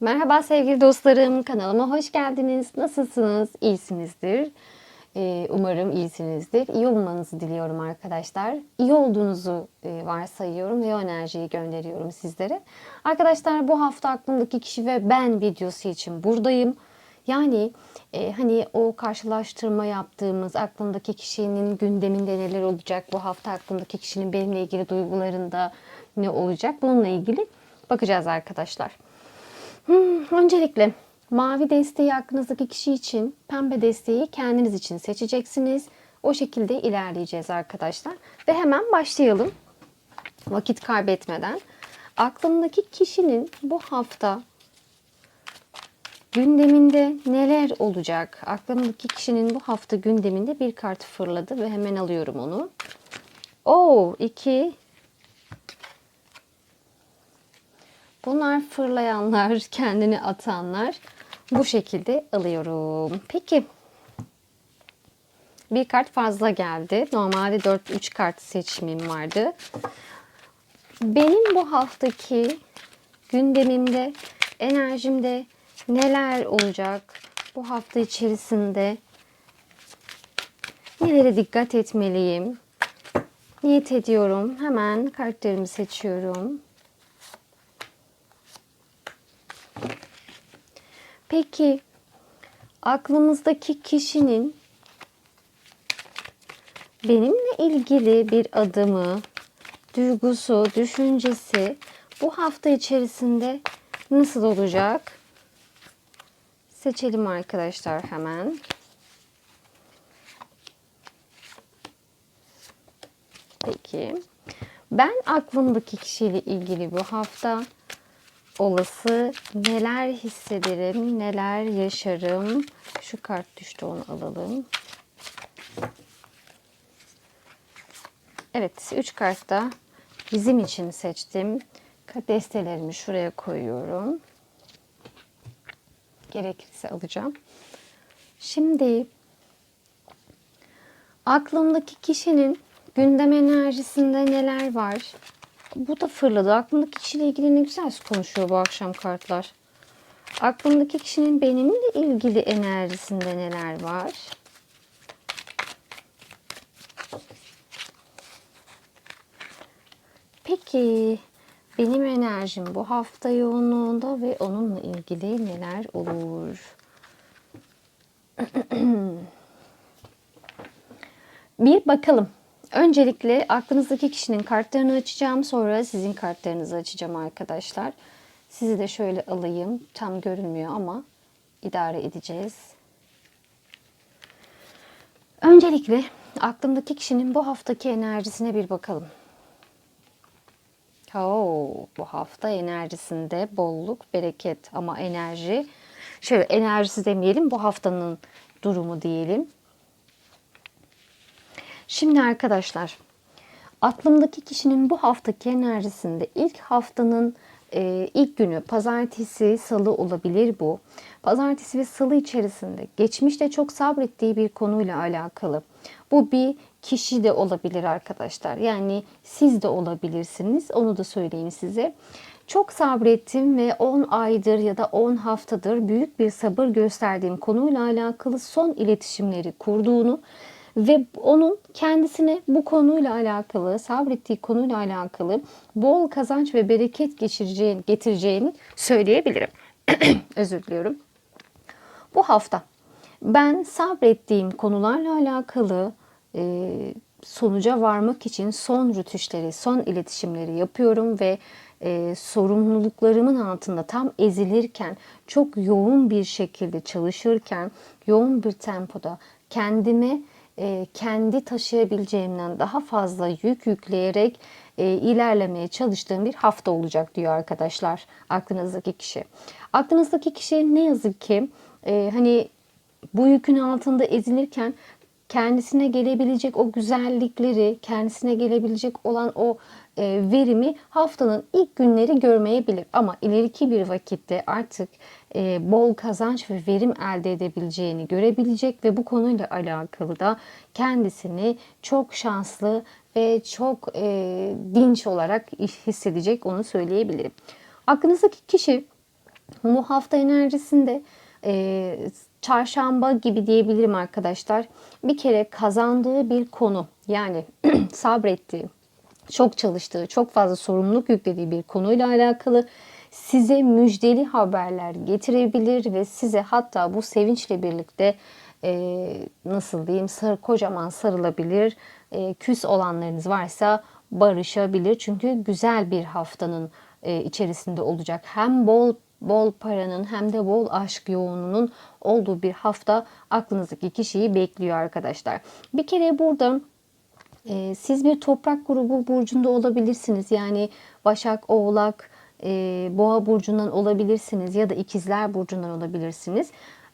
Merhaba sevgili dostlarım, kanalıma hoş geldiniz. Nasılsınız? İyisinizdir. Ee, umarım iyisinizdir. İyi olmanızı diliyorum arkadaşlar. İyi olduğunuzu e, varsayıyorum ve o enerjiyi gönderiyorum sizlere. Arkadaşlar bu hafta aklımdaki kişi ve ben videosu için buradayım. Yani e, hani o karşılaştırma yaptığımız aklımdaki kişinin gündeminde neler olacak, bu hafta aklımdaki kişinin benimle ilgili duygularında ne olacak bununla ilgili bakacağız arkadaşlar. Hmm, öncelikle mavi desteği aklınızdaki kişi için, pembe desteği kendiniz için seçeceksiniz. O şekilde ilerleyeceğiz arkadaşlar. Ve hemen başlayalım. Vakit kaybetmeden. Aklımdaki kişinin bu hafta gündeminde neler olacak? Aklımdaki kişinin bu hafta gündeminde bir kart fırladı ve hemen alıyorum onu. Oo, iki Bunlar fırlayanlar, kendini atanlar. Bu şekilde alıyorum. Peki. Bir kart fazla geldi. Normalde 4-3 kart seçimim vardı. Benim bu haftaki gündemimde, enerjimde neler olacak? Bu hafta içerisinde nelere dikkat etmeliyim? Niyet ediyorum. Hemen kartlarımı seçiyorum. Peki aklımızdaki kişinin benimle ilgili bir adımı, duygusu, düşüncesi bu hafta içerisinde nasıl olacak? Seçelim arkadaşlar hemen. Peki. Ben aklımdaki kişiyle ilgili bu hafta olası neler hissederim, neler yaşarım. Şu kart düştü onu alalım. Evet, 3 kart da bizim için seçtim. Destelerimi şuraya koyuyorum. Gerekirse alacağım. Şimdi aklımdaki kişinin gündem enerjisinde neler var? Bu da fırladı. Aklımdaki kişiyle ilgili ne güzel konuşuyor bu akşam kartlar. Aklımdaki kişinin benimle ilgili enerjisinde neler var? Peki benim enerjim bu hafta yoğunluğunda ve onunla ilgili neler olur? Bir bakalım. Öncelikle aklınızdaki kişinin kartlarını açacağım. Sonra sizin kartlarınızı açacağım arkadaşlar. Sizi de şöyle alayım. Tam görünmüyor ama idare edeceğiz. Öncelikle aklımdaki kişinin bu haftaki enerjisine bir bakalım. Oo, bu hafta enerjisinde bolluk, bereket ama enerji şöyle enerjisi demeyelim bu haftanın durumu diyelim. Şimdi arkadaşlar aklımdaki kişinin bu haftaki enerjisinde ilk haftanın e, ilk günü pazartesi, salı olabilir bu. Pazartesi ve salı içerisinde geçmişte çok sabrettiği bir konuyla alakalı. Bu bir kişi de olabilir arkadaşlar. Yani siz de olabilirsiniz. Onu da söyleyeyim size. Çok sabrettim ve 10 aydır ya da 10 haftadır büyük bir sabır gösterdiğim konuyla alakalı son iletişimleri kurduğunu ve onun kendisine bu konuyla alakalı, sabrettiği konuyla alakalı bol kazanç ve bereket geçireceğini, getireceğini söyleyebilirim. Özür diliyorum. Bu hafta ben sabrettiğim konularla alakalı e, sonuca varmak için son rütüşleri, son iletişimleri yapıyorum ve e, sorumluluklarımın altında tam ezilirken, çok yoğun bir şekilde çalışırken, yoğun bir tempoda kendime e, kendi taşıyabileceğimden daha fazla yük yükleyerek e, ilerlemeye çalıştığım bir hafta olacak diyor arkadaşlar aklınızdaki kişi. Aklınızdaki kişi ne yazık ki e, hani bu yükün altında ezilirken kendisine gelebilecek o güzellikleri, kendisine gelebilecek olan o e, verimi haftanın ilk günleri görmeyebilir. Ama ileriki bir vakitte artık e, bol kazanç ve verim elde edebileceğini görebilecek ve bu konuyla alakalı da kendisini çok şanslı ve çok e, dinç olarak hissedecek onu söyleyebilirim. Aklınızdaki kişi Bu hafta enerjisinde e, çarşamba gibi diyebilirim arkadaşlar. Bir kere kazandığı bir konu yani sabrettiği, çok çalıştığı, çok fazla sorumluluk yüklediği bir konuyla alakalı size müjdeli haberler getirebilir ve size hatta bu sevinçle birlikte e, nasıl diyeyim sarı kocaman sarılabilir. E, küs olanlarınız varsa barışabilir. Çünkü güzel bir haftanın e, içerisinde olacak. Hem bol bol paranın hem de bol aşk yoğunluğunun olduğu bir hafta aklınızdaki kişiyi bekliyor arkadaşlar. Bir kere burada e, siz bir toprak grubu burcunda olabilirsiniz. Yani Başak, Oğlak, e, Boğa burcundan olabilirsiniz ya da İkizler burcundan olabilirsiniz.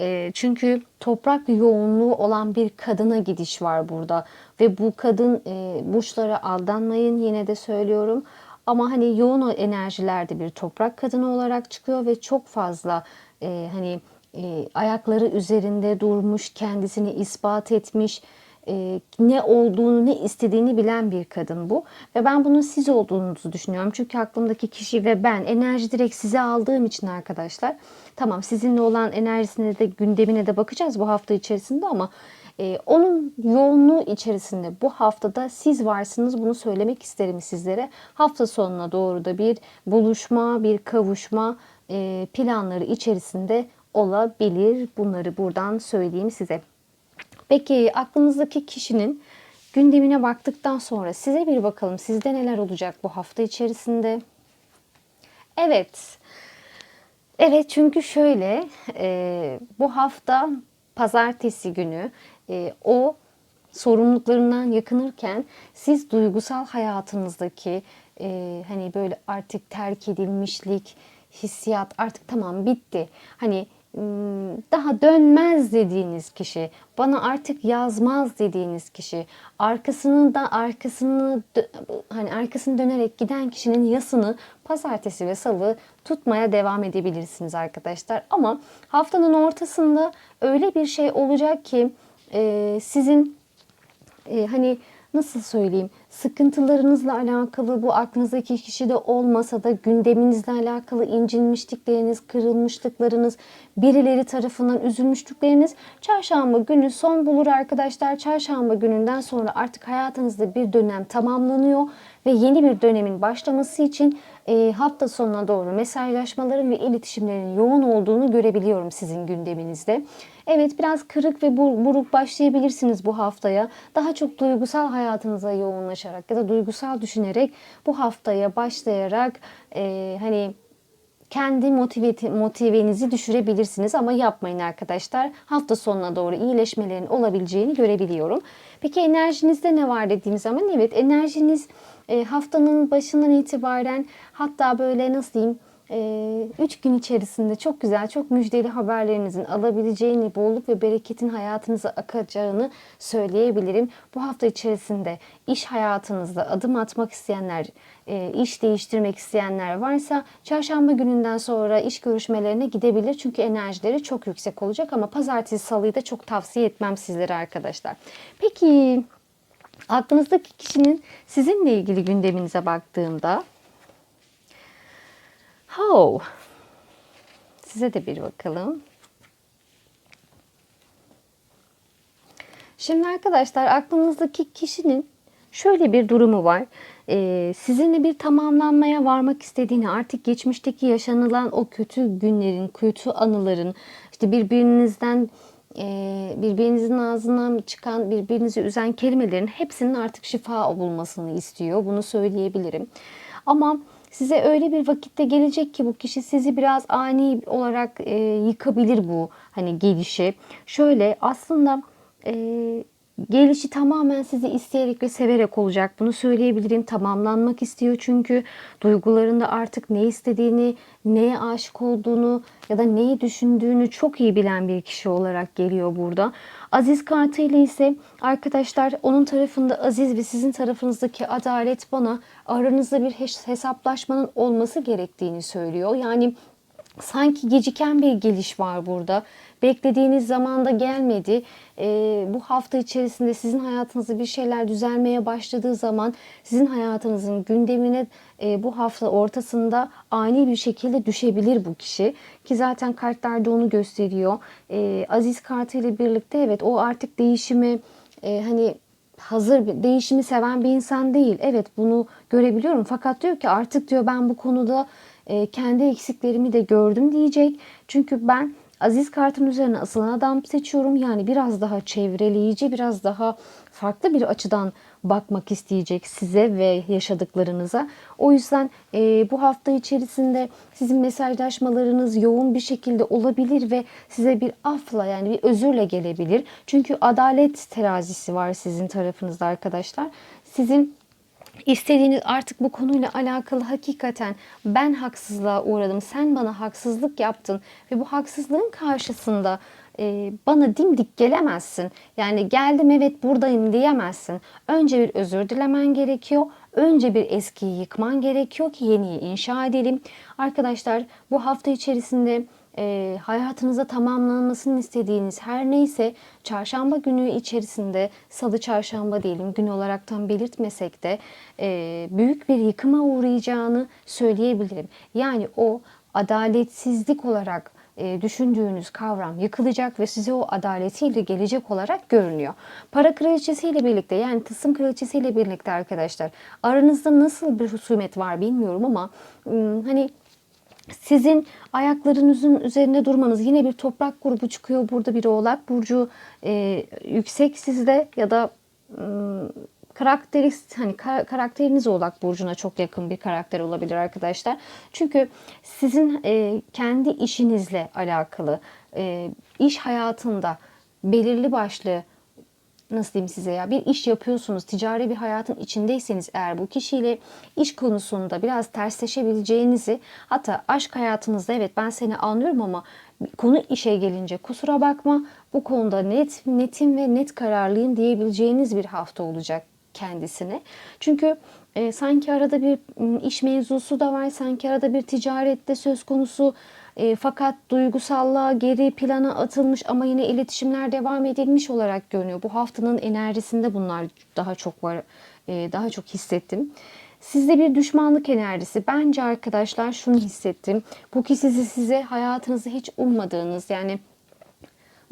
E, çünkü toprak yoğunluğu olan bir kadına gidiş var burada ve bu kadın e, burçlara aldanmayın yine de söylüyorum. Ama hani yoğun enerjilerde bir toprak kadını olarak çıkıyor ve çok fazla e, hani e, ayakları üzerinde durmuş, kendisini ispat etmiş, e, ne olduğunu, ne istediğini bilen bir kadın bu. Ve ben bunun siz olduğunuzu düşünüyorum. Çünkü aklımdaki kişi ve ben enerji direkt size aldığım için arkadaşlar. Tamam sizinle olan enerjisine de gündemine de bakacağız bu hafta içerisinde ama ee, onun yoğunluğu içerisinde bu haftada siz varsınız bunu söylemek isterim sizlere. Hafta sonuna doğru da bir buluşma, bir kavuşma e, planları içerisinde olabilir. Bunları buradan söyleyeyim size. Peki aklınızdaki kişinin gündemine baktıktan sonra size bir bakalım sizde neler olacak bu hafta içerisinde? Evet. Evet çünkü şöyle e, bu hafta pazartesi günü e, o sorumluluklarından yakınırken siz duygusal hayatınızdaki e, hani böyle artık terk edilmişlik hissiyat artık tamam bitti. Hani daha dönmez dediğiniz kişi, bana artık yazmaz dediğiniz kişi, arkasını da arkasını hani arkasını dönerek giden kişinin yasını pazartesi ve salı tutmaya devam edebilirsiniz arkadaşlar. Ama haftanın ortasında öyle bir şey olacak ki e, sizin e, hani nasıl söyleyeyim sıkıntılarınızla alakalı bu aklınızdaki kişi de olmasa da gündeminizle alakalı incinmişlikleriniz, kırılmışlıklarınız, birileri tarafından üzülmüşlükleriniz çarşamba günü son bulur arkadaşlar. Çarşamba gününden sonra artık hayatınızda bir dönem tamamlanıyor ve yeni bir dönemin başlaması için e, hafta sonuna doğru mesajlaşmaların ve iletişimlerin yoğun olduğunu görebiliyorum sizin gündeminizde. Evet biraz kırık ve buruk başlayabilirsiniz bu haftaya. Daha çok duygusal hayatınıza yoğunlaşarak ya da duygusal düşünerek bu haftaya başlayarak e, hani kendi motive, motivenizi düşürebilirsiniz ama yapmayın arkadaşlar. Hafta sonuna doğru iyileşmelerin olabileceğini görebiliyorum. Peki enerjinizde ne var dediğim zaman evet enerjiniz e, haftanın başından itibaren hatta böyle nasıl diyeyim 3 ee, gün içerisinde çok güzel, çok müjdeli haberlerinizin alabileceğini, bolluk ve bereketin hayatınıza akacağını söyleyebilirim. Bu hafta içerisinde iş hayatınızda adım atmak isteyenler, e, iş değiştirmek isteyenler varsa çarşamba gününden sonra iş görüşmelerine gidebilir. Çünkü enerjileri çok yüksek olacak ama pazartesi salıyı da çok tavsiye etmem sizlere arkadaşlar. Peki aklınızdaki kişinin sizinle ilgili gündeminize baktığımda How? Size de bir bakalım. Şimdi arkadaşlar aklınızdaki kişinin şöyle bir durumu var. Ee, sizinle bir tamamlanmaya varmak istediğini artık geçmişteki yaşanılan o kötü günlerin, kötü anıların, işte birbirinizden e, birbirinizin ağzından çıkan, birbirinizi üzen kelimelerin hepsinin artık şifa bulmasını istiyor. Bunu söyleyebilirim. Ama Size öyle bir vakitte gelecek ki bu kişi sizi biraz ani olarak e, yıkabilir bu hani gelişi. Şöyle aslında e, gelişi tamamen sizi isteyerek ve severek olacak. Bunu söyleyebilirim. Tamamlanmak istiyor çünkü duygularında artık ne istediğini, neye aşık olduğunu ya da neyi düşündüğünü çok iyi bilen bir kişi olarak geliyor burada. Aziz kartıyla ise arkadaşlar onun tarafında aziz ve sizin tarafınızdaki adalet bana aranızda bir hesaplaşmanın olması gerektiğini söylüyor. Yani sanki geciken bir geliş var burada beklediğiniz zamanda gelmedi. Ee, bu hafta içerisinde sizin hayatınızda bir şeyler düzelmeye başladığı zaman sizin hayatınızın gündemine e, bu hafta ortasında ani bir şekilde düşebilir bu kişi. Ki zaten kartlar da onu gösteriyor. Ee, Aziz kartı ile birlikte evet o artık değişimi e, hani hazır bir değişimi seven bir insan değil. Evet bunu görebiliyorum fakat diyor ki artık diyor ben bu konuda e, kendi eksiklerimi de gördüm diyecek. Çünkü ben Aziz kartın üzerine asılan adam seçiyorum. Yani biraz daha çevreleyici, biraz daha farklı bir açıdan bakmak isteyecek size ve yaşadıklarınıza. O yüzden e, bu hafta içerisinde sizin mesajlaşmalarınız yoğun bir şekilde olabilir ve size bir afla yani bir özürle gelebilir. Çünkü adalet terazisi var sizin tarafınızda arkadaşlar. Sizin istediğiniz artık bu konuyla alakalı hakikaten ben haksızlığa uğradım, sen bana haksızlık yaptın ve bu haksızlığın karşısında e, bana dimdik gelemezsin. Yani geldim evet buradayım diyemezsin. Önce bir özür dilemen gerekiyor. Önce bir eskiyi yıkman gerekiyor ki yeniyi inşa edelim. Arkadaşlar bu hafta içerisinde e, hayatınıza tamamlanmasını istediğiniz her neyse çarşamba günü içerisinde salı çarşamba diyelim gün olaraktan belirtmesek de e, büyük bir yıkıma uğrayacağını söyleyebilirim. Yani o adaletsizlik olarak e, düşündüğünüz kavram yıkılacak ve size o adaletiyle gelecek olarak görünüyor. Para kraliçesiyle birlikte yani tısım kraliçesiyle birlikte arkadaşlar aranızda nasıl bir husumet var bilmiyorum ama hani sizin ayaklarınızın üzerinde durmanız yine bir toprak grubu çıkıyor burada bir oğlak burcu e, yüksek sizde ya da ım, karakterist hani ka- karakteriniz oğlak burcuna çok yakın bir karakter olabilir arkadaşlar. Çünkü sizin e, kendi işinizle alakalı e, iş hayatında belirli başlı nasıl diyeyim size ya bir iş yapıyorsunuz ticari bir hayatın içindeyseniz eğer bu kişiyle iş konusunda biraz tersleşebileceğinizi hatta aşk hayatınızda evet ben seni anlıyorum ama konu işe gelince kusura bakma bu konuda net netim ve net kararlıyım diyebileceğiniz bir hafta olacak kendisine. Çünkü e, sanki arada bir iş mevzusu da var, sanki arada bir ticarette söz konusu. E, fakat duygusallığa geri plana atılmış ama yine iletişimler devam edilmiş olarak görünüyor. Bu haftanın enerjisinde bunlar daha çok var, e, daha çok hissettim. Sizde bir düşmanlık enerjisi. Bence arkadaşlar şunu hissettim. Bu ki sizi size hayatınızı hiç ummadığınız yani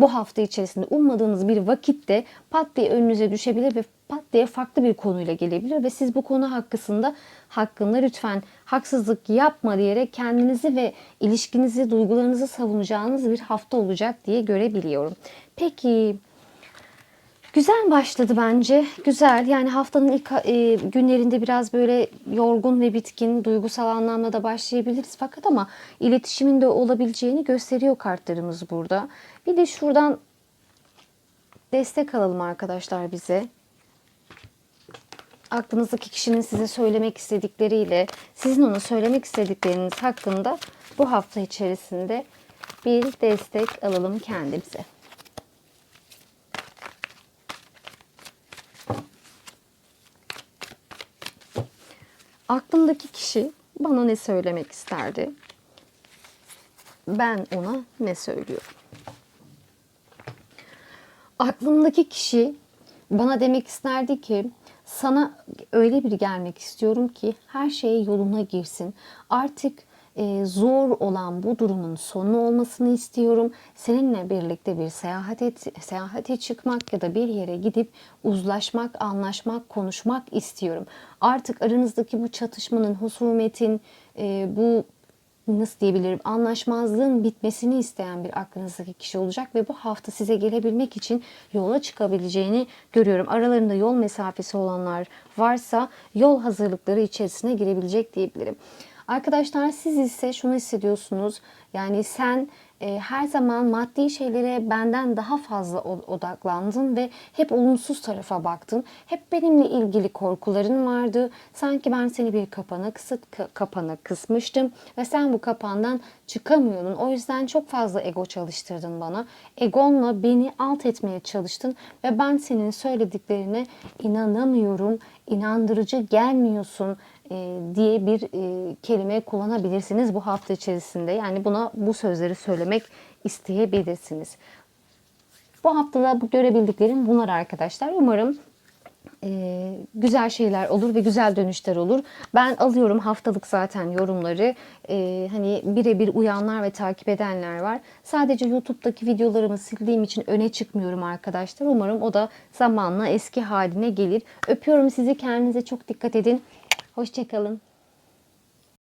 bu hafta içerisinde ummadığınız bir vakitte pat diye önünüze düşebilir ve pat diye farklı bir konuyla gelebilir ve siz bu konu hakkında hakkında lütfen haksızlık yapma diyerek kendinizi ve ilişkinizi, duygularınızı savunacağınız bir hafta olacak diye görebiliyorum. Peki Güzel başladı bence. Güzel. Yani haftanın ilk e, günlerinde biraz böyle yorgun ve bitkin, duygusal anlamda da başlayabiliriz. Fakat ama iletişimin de olabileceğini gösteriyor kartlarımız burada. Bir de şuradan destek alalım arkadaşlar bize. Aklınızdaki kişinin size söylemek istedikleriyle sizin ona söylemek istedikleriniz hakkında bu hafta içerisinde bir destek alalım kendimize. Aklımdaki kişi bana ne söylemek isterdi? Ben ona ne söylüyorum? Aklımdaki kişi bana demek isterdi ki sana öyle bir gelmek istiyorum ki her şey yoluna girsin. Artık e, zor olan bu durumun sonu olmasını istiyorum. Seninle birlikte bir seyahat et, seyahate çıkmak ya da bir yere gidip uzlaşmak, anlaşmak, konuşmak istiyorum. Artık aranızdaki bu çatışmanın, husumetin, e, bu nasıl diyebilirim anlaşmazlığın bitmesini isteyen bir aklınızdaki kişi olacak ve bu hafta size gelebilmek için yola çıkabileceğini görüyorum. Aralarında yol mesafesi olanlar varsa yol hazırlıkları içerisine girebilecek diyebilirim. Arkadaşlar siz ise şunu hissediyorsunuz. Yani sen e, her zaman maddi şeylere benden daha fazla odaklandın ve hep olumsuz tarafa baktın. Hep benimle ilgili korkuların vardı. Sanki ben seni bir kapana kısıt kapana kısmıştım ve sen bu kapandan çıkamıyordun. O yüzden çok fazla ego çalıştırdın bana. Egonla beni alt etmeye çalıştın ve ben senin söylediklerine inanamıyorum. inandırıcı gelmiyorsun e, diye bir e, kelime kullanabilirsiniz bu hafta içerisinde. Yani buna bu sözleri söylemek isteyebilirsiniz. Bu haftada bu görebildiklerim bunlar arkadaşlar. Umarım e, güzel şeyler olur ve güzel dönüşler olur. Ben alıyorum haftalık zaten yorumları. E, hani birebir uyanlar ve takip edenler var. Sadece YouTube'daki videolarımı sildiğim için öne çıkmıyorum arkadaşlar. Umarım o da zamanla eski haline gelir. Öpüyorum sizi. Kendinize çok dikkat edin. Hoşçakalın.